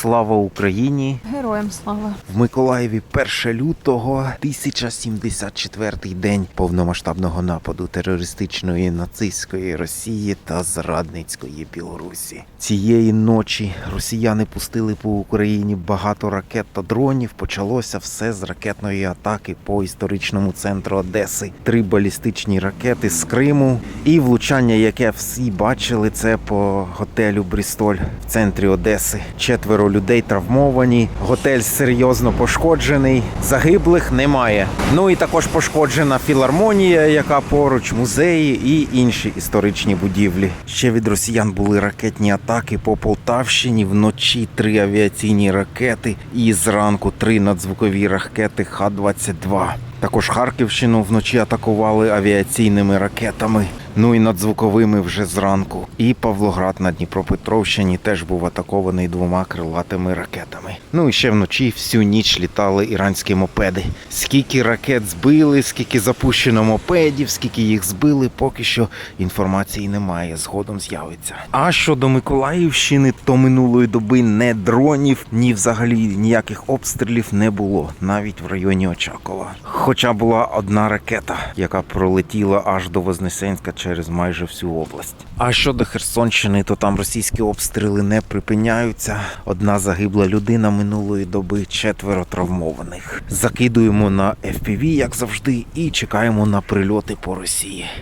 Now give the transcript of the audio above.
Слава Україні! Героям слава. В Миколаєві 1 лютого 1074 день повномасштабного нападу терористичної нацистської Росії та зрадницької Білорусі. Цієї ночі росіяни пустили по Україні багато ракет та дронів. Почалося все з ракетної атаки по історичному центру Одеси. Три балістичні ракети з Криму і влучання, яке всі бачили, це по готелю Брістоль в центрі Одеси. Четверо людей травмовані. Готель серйозно пошкоджений. Загиблих немає. Ну і також пошкоджена філармонія, яка поруч, музеї і інші історичні будівлі. Ще від росіян були ракетні атаки по Полтавщині. Вночі три авіаційні ракети і зранку три надзвукові ракети Х-22. Також Харківщину вночі атакували авіаційними ракетами. Ну і надзвуковими вже зранку. І Павлоград на Дніпропетровщині теж був атакований двома крилатими ракетами. Ну і ще вночі всю ніч літали іранські мопеди. Скільки ракет збили, скільки запущено мопедів, скільки їх збили, поки що інформації немає. Згодом з'явиться. А щодо Миколаївщини, то минулої доби не дронів, ні взагалі ніяких обстрілів не було, навіть в районі Очакова. Хоча була одна ракета, яка пролетіла аж до Вознесенська через майже всю область. А щодо Херсонщини, то там російські обстріли не припиняються. Одна загибла людина минулої доби, четверо травмованих. Закидуємо на FPV, як завжди, і чекаємо на прильоти по Росії.